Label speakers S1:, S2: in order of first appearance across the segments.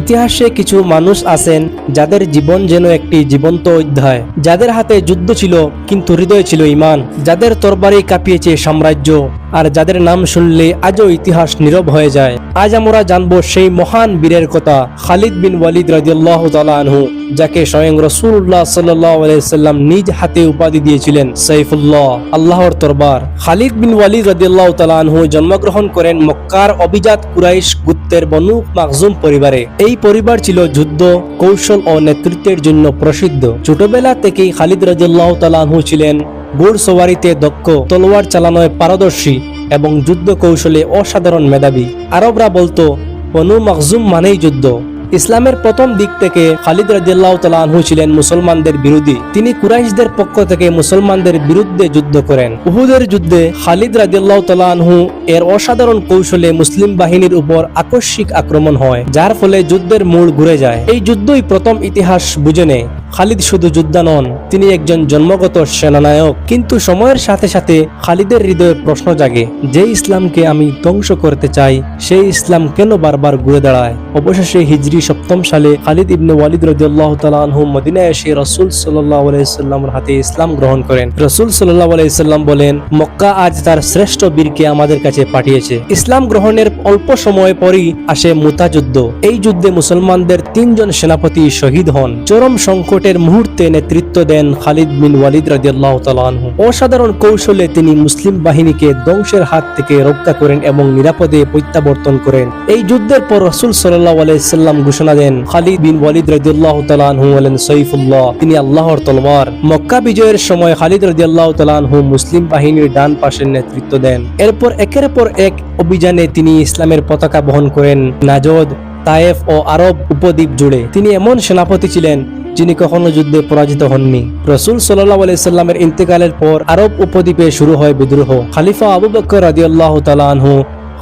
S1: ইতিহাসে কিছু মানুষ আছেন যাদের জীবন যেন একটি জীবন্ত অধ্যায়। যাদের হাতে যুদ্ধ ছিল, কিন্তু হৃদয় ছিল ইমান যাদের তরবারি কাঁপিয়েছে সাম্রাজ্য। আর যাদের নাম শুনলে আজও ইতিহাস নীরব হয়ে যায়। আজ আমরা জানব সেই মহান বীরের কথা, খালিদ বিন ওয়ালিদ রাজিয়াল্লাহ আনহু, যাকে স্বয়ং রসুল্লাহ সাল্লাম নিজ হাতে উপাধি দিয়েছিলেন সৈফুল্লাহ আল্লাহর তরবার খালিদ বিন ওয়ালিদ রাজিয়াল্লাহ আনহু জন্মগ্রহণ করেন মক্কার অভিজাত কুরাইশ গুত্তের বনু মাকজুম পরিবারে। এই পরিবার ছিল যুদ্ধ, কৌশল ও নেতৃত্বের জন্য প্রসিদ্ধ। ছোটবেলা থেকেই খালিদ রাজিয়াল্লাহ তালাহু ছিলেন গোড় সওয়ারিতে দক্ষ, তলোয়ার চালানোয় পারদর্শী এবং যুদ্ধ কৌশলে অসাধারণ মেধাবী। আরবরা বলতো, অনু মখজুম মানেই যুদ্ধ। ইসলামের প্রথম দিক থেকে খালিদ রাজিয়াল্লাহ তালাহু ছিলেন মুসলমানদের বিরোধী। তিনি কুরাইশদের পক্ষ থেকে মুসলমানদের বিরুদ্ধে যুদ্ধ করেন। উহুদের যুদ্ধে খালিদ রাজিয়াল্লাহ তালাহু এর অসাধারণ কৌশলে মুসলিম বাহিনীর উপর আকস্মিক আক্রমণ হয়, যার ফলে যুদ্ধের মূল ঘুরে যায়। এই যুদ্ধই প্রথম ইতিহাস বুঝে নেয়। খালিদ শুধু যোদ্ধা নন, তিনি একজন জন্মগত সেনানায়ক। কিন্তু সময়ের সাথে সাথে খালিদের হৃদয়ে প্রশ্ন জাগে, যে ইসলামকে আমি ধ্বংস করতে চাই, সেই ইসলাম কেন বারবার ঘুরে দাঁড়ায়? অবশেষে হিজরি সপ্তম সালে খালিদ ইবনে ওয়ালিদ রাদিয়াল্লাহু তাআলা আনহু মদিনায় এসে রাসূল আলাইহি হাতে ইসলাম গ্রহণ করেন। রাসূল সাল্লাল্লাহু আলাইহি সাল্লাম বলেন, মক্কা আজ তার শ্রেষ্ঠ বীরকে আমাদের কাছে পাঠিয়েছে। ইসলাম গ্রহণের অল্প সময় পরই আসে মুতা যুদ্ধ। এই যুদ্ধে মুসলমানদের তিনজন সেনাপতি শহীদ হন। চরম সংকটের মুহূর্তে নেতৃত্ব দেন খালিদ বিন ওয়ালিদ রাদিয়াল্লাহু তাআলা অসাধারণ কৌশলে তিনি মুসলিম বাহিনীকে ধ্বংসের হাত থেকে রক্ষা করেন এবং নিরাপদে প্রত্যাবর্তন করেন। এই যুদ্ধের পর রসুল সাল্লাল্লাহু আলাইহি সাল্লাম ঘোষণা দেন। খালিদ বিন ওয়ালিদ রাদিয়াল্লাহু তাআলা আনহু হলেন সাইফুল্লাহ তিনি আল্লাহর তলোয়ার মক্কা বিজয়ের সময় খালিদ রাদিয়াল্লাহু তাআলা মুসলিম বাহিনীর ডান পাশের নেতৃত্ব দেন। এরপর একের পর এক অভিযানে তিনি ইসলামের পতাকা বহন করেন। নাজদ তায়েফ ও আরব উপদ্বীপ জুড়ে তিনি এমন সেনাপতি ছিলেন, যিনি কখনো যুদ্ধে পরাজিত হননি। রসুল সাল্লাহ আলাইসাল্লামের ইন্তেকালের পর আরব উপদ্বীপে শুরু হয় বিদ্রোহ। খালিফা আবু বকর রাদিয়াল্লাহ তালা আনহু,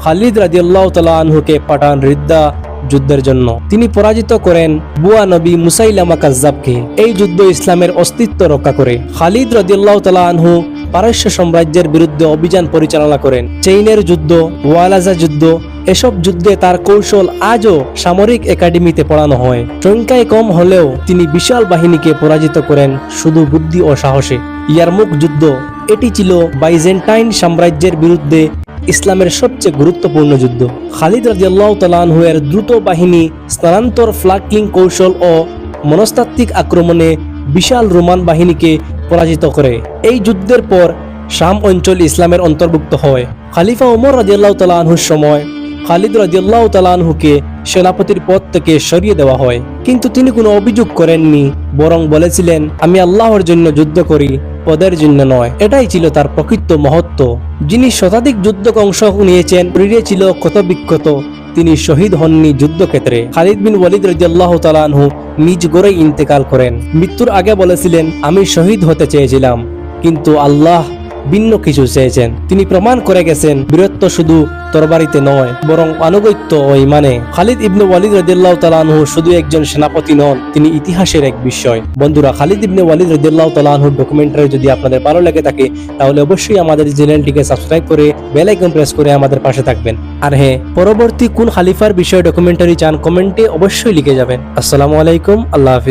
S1: খালিদ রাদিয়াল্লাহ তালা আনহুকে পাঠান রিদ্দা যুদ্ধের জন্য। তিনি পরাজিত করেন বুয়া নবী মুসাইলামা কাজ্জাবকে। এই যুদ্ধ ইসলামের অস্তিত্ব রক্ষা করে। খালিদ রাদিয়াল্লাহ তালা আনহু পারস্য সাম্রাজ্যের বিরুদ্ধে অভিযান পরিচালনা করেন। চেইনের যুদ্ধ, ওয়ালাজা যুদ্ধ, এসব যুদ্ধে তার কৌশল আজও সামরিক একাডেমিতে পড়ানো হয়। সংখ্যায় কম হলেও তিনি বিশাল বাহিনীকে পরাজিত করেন শুধু বুদ্ধি ও সাহসে। ইয়ারমুক যুদ্ধ, এটি ছিল বাইজেন্টাইন সাম্রাজ্যের বিরুদ্ধে ইসলামের সবচেয়ে গুরুত্বপূর্ণ যুদ্ধ। খালিদ রাজিয়াল্লাহ তালানহু এর দ্রুত বাহিনী, স্থানান্তর ফ্লাকিং কৌশল ও মনস্তাত্ত্বিক আক্রমণে বিশাল রোমান বাহিনীকে পরাজিত করে। এই যুদ্ধের পর শাম অঞ্চল ইসলামের অন্তর্ভুক্ত হয়। খালিফা ওমর রাজিয়াল্লাহ তালানহুর সময় খালিদ রাজিয়াল্লাহ তালানহুকে সেনাপতির পদ থেকে সরিয়ে দেওয়া হয়। কিন্তু তিনি কোনো অভিযোগ করেননি, বরং বলেছিলেন, আমি আল্লাহর জন্য যুদ্ধ করি। পদের জন্য নয়। এটাই ছিল তার প্রকৃত মহত্ব। যিনি শতাধিক যুদ্ধ অংশ নিয়েছেন, প্রিয় ছিল ক্ষত বিক্ষত তিনি শহীদ হননি যুদ্ধক্ষেত্রে। খালিদ বিন ওয়ালিদ রাজিয়াল্লাহ তালানহু নিজ গড়ে ইন্তেকাল করেন। মৃত্যুর আগে বলেছিলেন, আমি শহীদ হতে চেয়েছিলাম। কিন্তু আল্লাহ ভিন্ন কিছু চেয়েছেন। তিনি প্রমাণ করে গেছেন, বীরত্ব শুধু তরবারিতে নয়, বরং আনুগত্য ও ইমানে। খালিদ ইবনে ওয়ালিদ রাদিয়াল্লাহু তাআলা আনহু শুধু একজন সেনাপতি নন, তিনি ইতিহাসের এক বিষয়। বন্ধুরা, খালিদ ইবনে ওয়ালিদ রাদিয়াল্লাহু তাআলা আনহুর ডকুমেন্টারি যদি আপনাদের ভালো লেগে থাকে, তাহলে অবশ্যই আমাদের চ্যানেলটিকে সাবস্ক্রাইব করে বেল আইকন প্রেস করে আমাদের পাশে থাকবেন। আর হ্যাঁ পরবর্তী কোন খালিফার বিষয়ে ডকুমেন্টারি চান, কমেন্টে অবশ্যই লিখে যাবেন। আসসালামু আলাইকুম, আল্লাহ হাফিজ।